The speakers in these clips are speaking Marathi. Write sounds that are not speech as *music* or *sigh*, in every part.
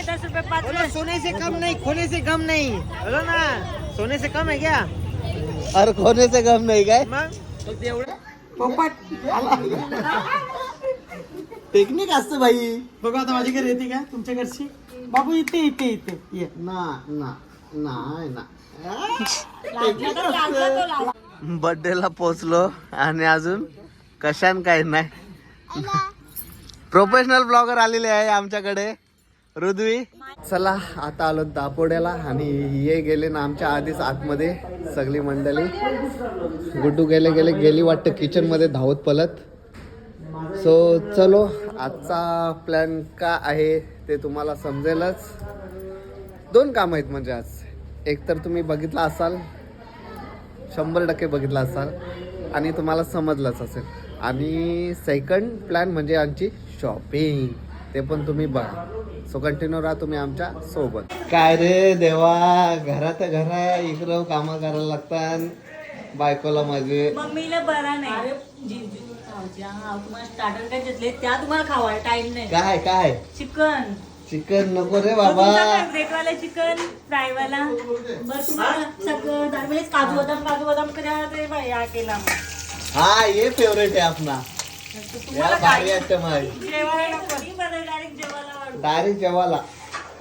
आहे दस रुपये पाच बोलो सोने से कम नहीं खोने से कम नहीं। बोलो ना सोने से कम है क्या? अरे कोणाचं गम नाही काय मग फक्त एवढं पिकनिक असतं भाई. बघा आता माझी घरी येते का? तुमच्या घरची? बाबू इथे इथे इथे. ये. ना ना नाही ना. लागला तो लागला. बर्थडे ला पोचलो आणि अजून कशान काय नाही. प्रोफेशनल ब्लॉगर आलेले आहे आमच्याकडे. रुद्वी चला आता आलो दापोड्याला आणि हे गेले ना आमच्या आधीच आतमध्ये सगळी मंडळी. गुड्डू गेले गेले गेली वाटतं किचनमध्ये धावत पलत. सो चलो आजचा प्लॅन का आहे ते तुम्हाला समजेलच. दोन काम आहेत म्हणजे आज. एक तर तुम्ही बघितला असाल शंभर टक्के बघितला असाल आणि तुम्हाला समजलंच असेल. आणि सेकंड प्लॅन म्हणजे आमची शॉपिंग ते पण तुम्ही बघा. सो कंटिन्यू राहा तुम्ही आमच्यासोबत. काय रे देवा घरात घरा इकडं कामं करायला लागतात. बायकोला माझे. मम्मीला बरा नाही. जिजू भाऊजी, हा, तुम्हाला स्टार्टर काय घेतले त्या तुम्हाला खावा टाइम नाही. काय काय? चिकन चिकन नको रे बाबा. फेवरेट वाला चिकन फ्राय वाला. बरं तुम्हाला सगळं दरवेळेस काजू बदाम काजू बदाम करा ते बाई या केला. हा ये फेवरेट आहे आपला. तुम्हाला जेवायला नको. डायरेक्ट जेवायला वाढू. डायरेक्ट जेवायला.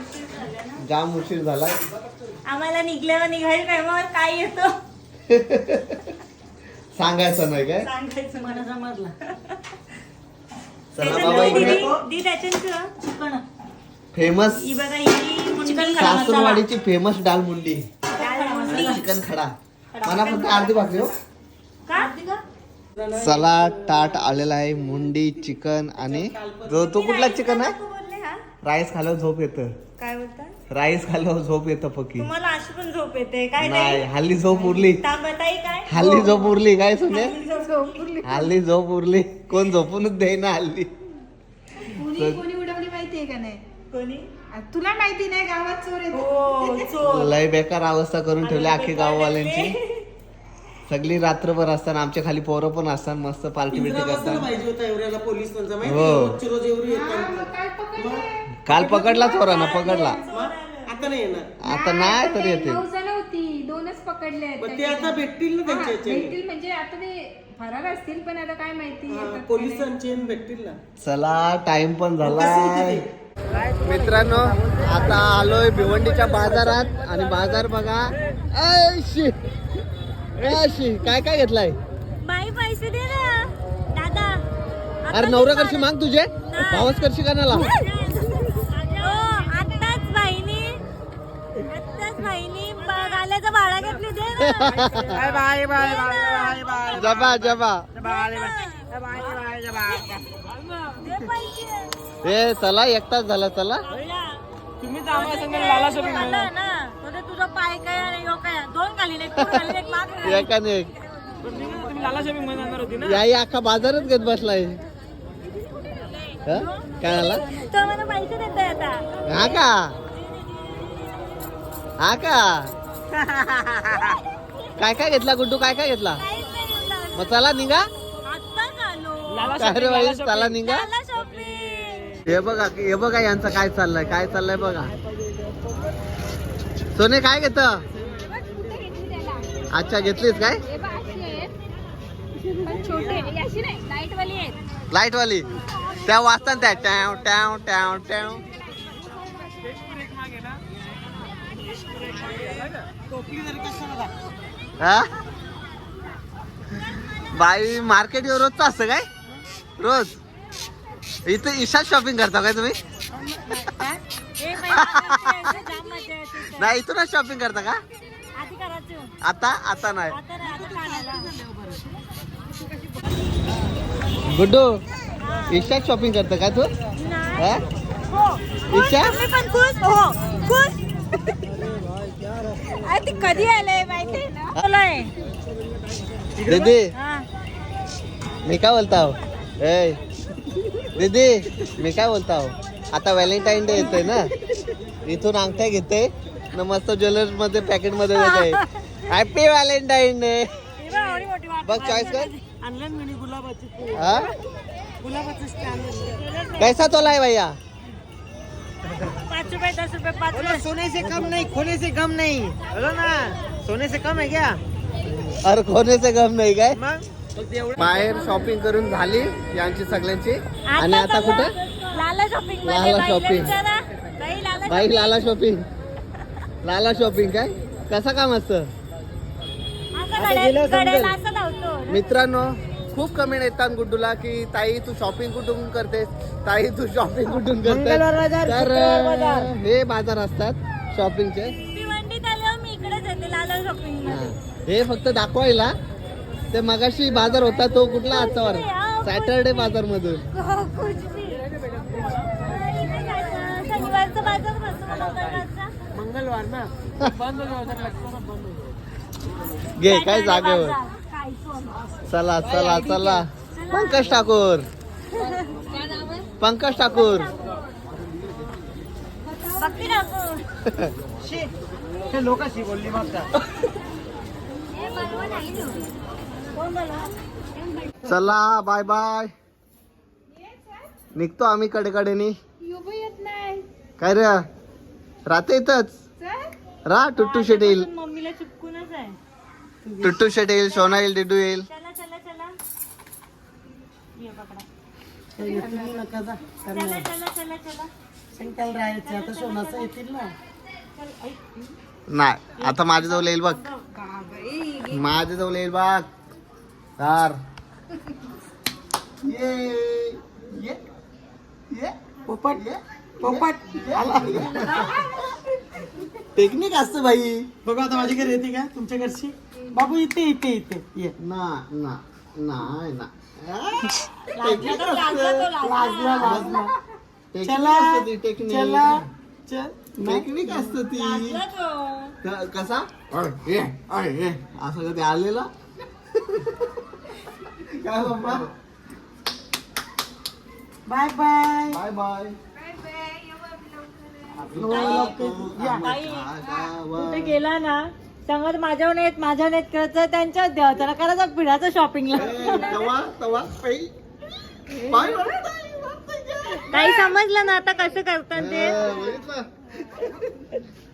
उशीर झाला ना. जाम उशीर झालाय आम्हाला निघल्यावर निघायला टायमावर काय येतं? सांगायचं नाही काय? सांगायचं मला समजलं. चला बाबा इकडे. दी चिकन. फेमस ही बघा ही सासूरवाडीची फेमस डाल मुंडी. मुंडी चिकन खडा. मला फक्त अर्धी भाकरी हो. का? चला ताट आलेला आहे मुंडी चिकन आणि जो तो कुठला चिकन आहे? हा? राईस खाल्यावर झोप येतं. काय बोलता? राईस खाल्यावर झोप येतं पक्की. तुम्हाला अशी पण झोप येते काय नाही हल्ली झोप उरली. हल्ली झोप उरली काय सुने. हल्ली झोप उरली. कोण झोपूनच देईना हल्ली. कोणी कोणी उडवली माहितीये का नाही? कोणी? आ, तुला माहिती नाही गावात चोर येतो. हो चोर. लय बेकार अवस्था करून ठेवली आखी गाववाल्यांची. सगळी रात्रभर असताना आमच्या खाली पोरं पण असतात मस्त पार्टी बिर्टी करतात. पाहिजे होता एवढ्याला पोलीस त्यांचा माहिती हो. काल पकडला. चोरानं पकडला आता नाही येणार. आता नाही तरी येते दोनच पकडले ते आता भेटतील ना हा, त्यांच्या. भेटतील म्हणजे आता ते फरार असतील पण आता काय माहिती हा, पोलिसांचे भेटतील ना. चला टाइम पण झालाय. मित्रांनो आता आलोय भिवंडीच्या बाजारात आणि बाजार बघा. ऐशी ऐशी काय काय घेतलाय? बाई पैसे दे ना. दादा अरे नवरा करशी माग तुझे? भावच करशी का नाला? हो आत्ताच बहिणी. आत्ताच बहिणी. गाल्याचं भाडा घेतली दे ना. Bye bye bye bye bye जबा जबा. बाय बाय बाय दे पैसे. हे चला एक तास झाला चला. तुम्ही जामा संग लाला ना तो ते तुझा पाय काय आणि यो काय? दोन घालीन एक पुढं एक माग घालीन. एकाने एक तुम्ही लाला शॉपिंगमध्ये जाणार होती ना. याही अख्खा बाजारच घेत बसलाय. हा? काय झाला तो मला पैसे देतोय आता. हा का? हा का? काय काय घेतला गुड्डू? काय काय घेतला? काहीच नाही घेतलं. मग चला निघा. आत्ताच आलो काय रे बाई चला निघा. हे बघा हे बघा यांचं काय चाललंय काय चाललंय बघा. सोने काय घेत? अच्छा घेतलीस काय? लाइट वाली त्या वाचतात त्या टॅव टॅव टॅव टॅव. हा? बाई मार्केट रोजचं असतं काय? रोज? इथं इशाच शॉपिंग करता काय तुम्ही हे. नाही इथूनच शॉपिंग करता का आता आता नाही. गुड्डू इशाच शॉपिंग करता का तू नाही. हा? हो. हो कधी आलंय ना बोलाय. दीदी हा. मी काय बोलता हो ए दीदी मी काय बोलता? हो आता व्हॅलेंटाईन डे येतोय ना? इथून अंगठ्या घेते न मस्त ज्वेलर्समध्ये पॅकेटमध्ये हॅपी व्हॅलेंटाईन डे ही बघ, चॉईस कर. आणलं गुलाबाची हा? गुलाबाचं. कैसा तोला है भैया? पाच रुपये दस रुपये पाच रुपये. सोने से कम नहीं खोने से कम नहीं। बोलो ना सोने से कम है क्या? अरे कोणाचं गम नाही काय? मग? बाहेर शॉपिंग करून झाली यांची सगळ्यांची. आणि आता कुठे? लाला शॉपिंग लाला. विचारा. बाई लाला शॉपिंग लाला शॉपिंग काय? कसं काम असतं? मित्रांनो खूप कमेंट येतात गुड्डूला की ताई तू शॉपिंग कुठून करतेस? ताई तू शॉपिंग कुठून बाजार, तर. हे बाजार असतात शॉपिंगचे शॉपिंग हे फक्त दाखवायला. ते मगाशी बाजार होता तो कुठला आजचा वार सॅटरडे बाजार मधून. मंगळवार ना. घे काय जागेवर. चला चला चला पंकज ठाकूर पंकज ठाकूर लोकांशी बोलली मग *laughs* चला बाय बाय निघतो आम्ही कडेकडेनी. युबो येत नाही काय रे? राहते इथंच. रा टुट्टू शेट येईल. पण मम्मीला चिपकूनच आहे. टुट्टू शेट येईल सोना येईल डिडू येईल. चला चला चला. ये पकडा. नका जा. चला चला चला चला. सायंकाल राहायचं आता सोनाचं येतील ना. नाही आता माझ्याजवळ येईल बघ. माझ्याजवळ येईल बघ. कार ये ये ये पोपट पोपट. आला. टेक्निक असतं भाई बघा आता माझी घरी येते का? तुमच्या घरची? बाबू इथे इथे इथे. ये. ना ना नाही ना. लागला तर लागला तो लागला. लाजला चला असतं ती टेक्निक चला चल. टेक्निक असतं ती. लागला तो. क- कसा? अय, ये. असं कधी आलेला? काय Bappa bye bye. Bye bye. कुठे गेला ना सांगत माझ्यावर येत माझ्या नेत करायचं त्यांच्याच द्यावं त्याला करायचं पिढ्याचं शॉपिंगला तवा तवा पै बाय काही समजलं ना आता कसं करतात ते?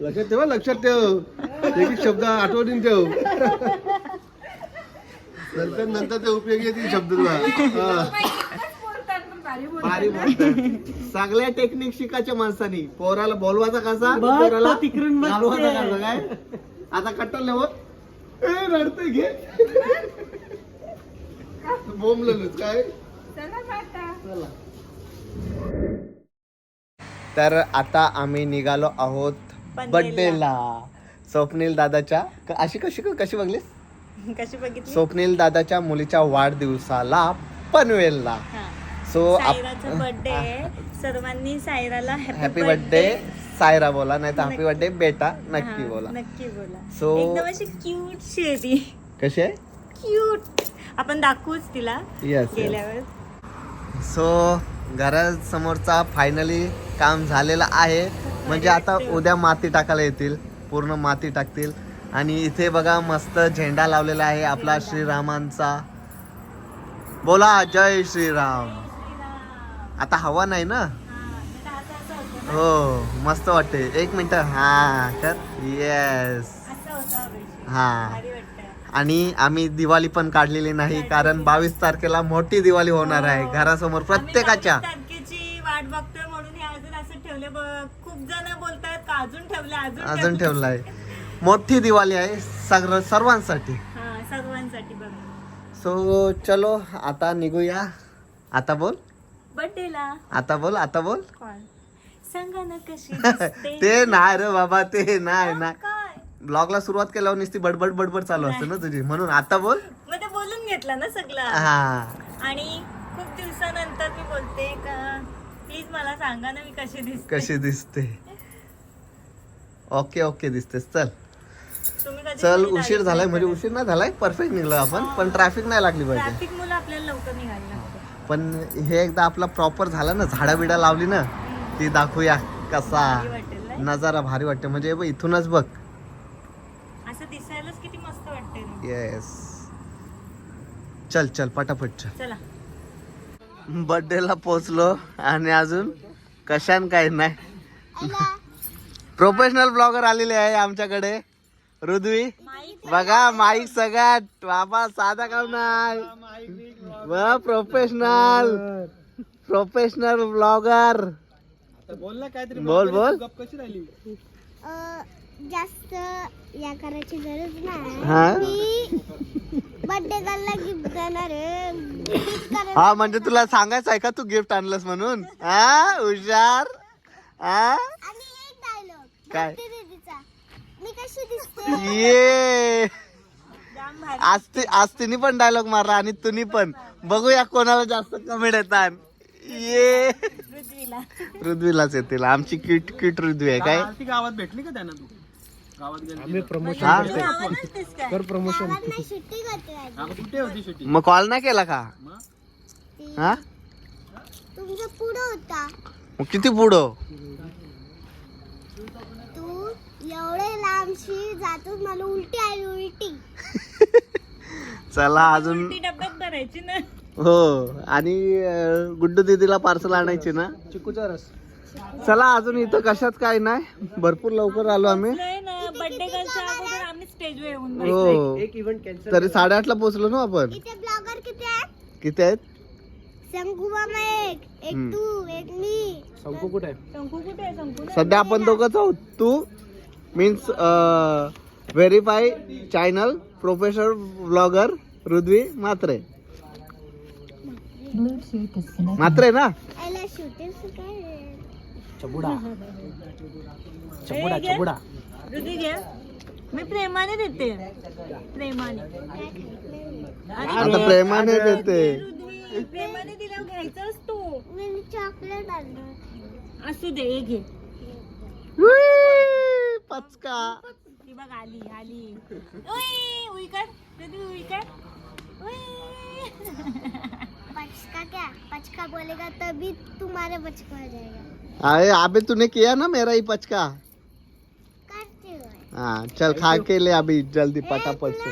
लक्षात ठेवा लक्षात ठेव. एक एक शब्द आठवणीन ठेव. नंतर नंतर ते उपयोगी येतील शब्द *laughs* हा. भारी. सगळ्या टेक्निक शिकायच्या माणसानी. पोराला बोलवायचा कसा बघ, तो पोराला तिकडून बघते. घालवायचा कसा काय? आता कट्टल हो ए रडते घे. बोंबलेलोच काय? चला तर आता आम्ही निघालो आहोत बर्थडेला. बर्थडेला स्वप्नील दादाच्या. क- अशी कशी कशी बघलीस? *laughs* कशी बघितली? स्वप्नील दादाच्या मुलीच्या वाढदिवसाला पनवेलला. सो सायराचा बर्थडे आहे. सर्वांनी सायराला हॅपी बर्थडे सायरा बोला नाही तर हॅपी बर्थडे बेटा नक्की बोला. नक्की बोला. So- एकदम अशी क्यूट शी आहे ती कशी आहे? क्यूट आपण दाखवूच तिला येस गेल्यावर. सो घरासमोरचा फायनली काम झालेलं आहे. म्हणजे आता उद्या माती टाकायला येतील. पूर्ण माती टाकतील. आणि इथे बघा मस्त झेंडा लावलेला आहे आपला श्रीरामांचा. बोला जय श्रीराम. आता हवा नाही ना? हो मस्त वाटते एक मिनिट. हा कर. येस. हा. आणि आम्ही दिवाळी पण काढलेली नाही कारण बावीस तारखेला मोठी दिवाळी होणार आहे घरासमोर प्रत्येकाच्या. हे अजून ठेवले खूप मोठी दिवाळी आहे सगळं सर्वांसाठी. हा सर्वांसाठी बघा. सो चलो आता निघूया. आता बोल. बर्थडेला आता बोल आता बोल. *laughs* कॉल सांगा ना कशी *laughs* दिसते. ते नाही रे बाबा ते नाही ना काय? ब्लॉगला सुरुवात केल्यावर नुसती बडबड बडबड चालू असते ना तुझी. म्हणून आता बोल. मग ते बोलून घेतलं ना सगळं. हा. आणि खूप दिवसानंतर मी बोलते का प्लीज मला सांगा ना मी कशी दिसते. कशी दिसते. ओके ओके दिसतेस. चल. चल उशीर झालाय म्हणजे. उशीर नाही झालाय परफेक्ट निघलो आपण पण ट्रॅफिक नाही लागली पाहिजे. ट्रॅफिक मुलं आपल्याला लवकर निघायला लागतं. पण हे एकदा आपला प्रॉपर झालं ना झाडा बिडा लावली ना ती दाखवूया कसा भारी वाटेल नाही? नजारा भारी वाटते. म्हणजे बघ, इथूनच बघ. असं दिसायलाच किती मस्त वाटते ना. येस चल चल पटापट चल. चला. बर्थडेला पोचलो आणि अजून कशान काय नाही. प्रोफेशनल ब्लॉगर आलेले आहे आमच्याकडे. रुद्वी बघा माईक सगळ्यात बाबा साधा काम नाही. प्रोफेशनल प्रोफेशनल ब्लॉगर बोल ना काहीतरी बोल बोल. कशी राहिली? जास्त या करायची गरज नाही. हा? बर्थडे गर्लला गिफ्ट देणार हा म्हणजे तुला सांगायचं आहे का तू गिफ्ट आणलंस म्हणून? हा हुशार? हा? आणि एक डायलॉग काय? दीदीचा मी कशी दिसते ये. आज ती आज तिने पण डायलॉग मारला आणि तुम्ही पण. बघूया कोणाला जास्त कमेंट येतात. ये. पृथ्वीलाच येतील. आमची किट किट पृथ्वी आहे काय? ती गावात भेटली का त्यांना तू? गावात गेली हा? कुठे होती शेवटी मग कॉल नाही केला का? मग? हा? पुढं होता. मग किती पुढं? एवढे लांबशी जातो मला उलटी आली उलटी. *laughs* चला अजून ती डब्यात भरायची ना. हो आणि अं, गुड्डू दीदीला पार्सल आणायची ना. चिकूचा रस. चला अजून इथं कशात काय नाही. भरपूर लवकर आलो आम्ही. नाही ना बर्थडे गर्लच्या अगोदर आम्ही स्टेजवर येऊन हो. इव्हेंट कॅन्सल तरी साडेआठला पोहोचलो ना आपण. इथे ब्लॉगर किती आहेत? किती आहेत? शंकू मामा एक एक हम्म. तू एक मी. शंकू कुठे आहे? शंकू कुठे आहे? शंकू नाही. सध्या आपण दोघंच आहोत तू? Means verify channel professional blogger Rudvi Matre Matre ना चबुडा चबुडा चबुडा मी प्रेमाने देते प्रेमाने। आता प्रेमाने देते। प्रेमाने दिल्यावर घ्यायचं असतो मी चॉकलेट असू दे हे घे. पचका. ती बघ आली आली. उई उई कर. रुधी उई कर. उई. पचका क्या? पचका बोलेगा तभी तुम्हारे पचका हो जाएगा। अरे अबे तूने किया ना मेरा ही पचका? करते हो हाँ चल खा के ले अभी जल्दी पटापट से।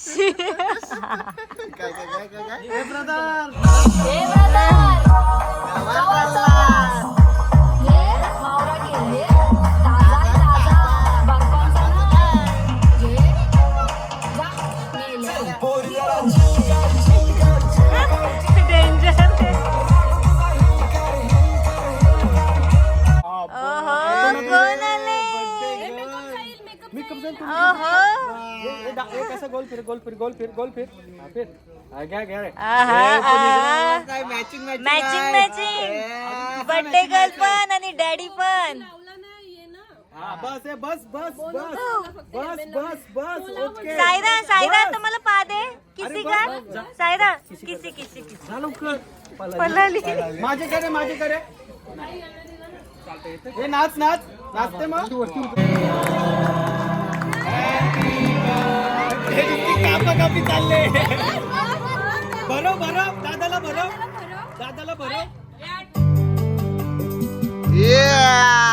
काय काय काय काय काय ओहो कैसा गोल फिर गोल फिर गोल फिर गोल फिर. हाँ, फिर. हाँ, गया गया रे. आहा, आहा. काय matching matching matching birthday girl पण आणि डॅडी पण. हाँ बस है बस बस बस. बस बस बस ओके. सायरा सायरा तुम्हाला पा दे. किसी का? सायरा किसी किसी किसी चालू कर पलाली. माझे करे माझे करे. हे नाच नाच. नाचते मग. हे नुसती कापा कापी चालले. बरो बरो दादाला बरो दादाला बरो Yeah!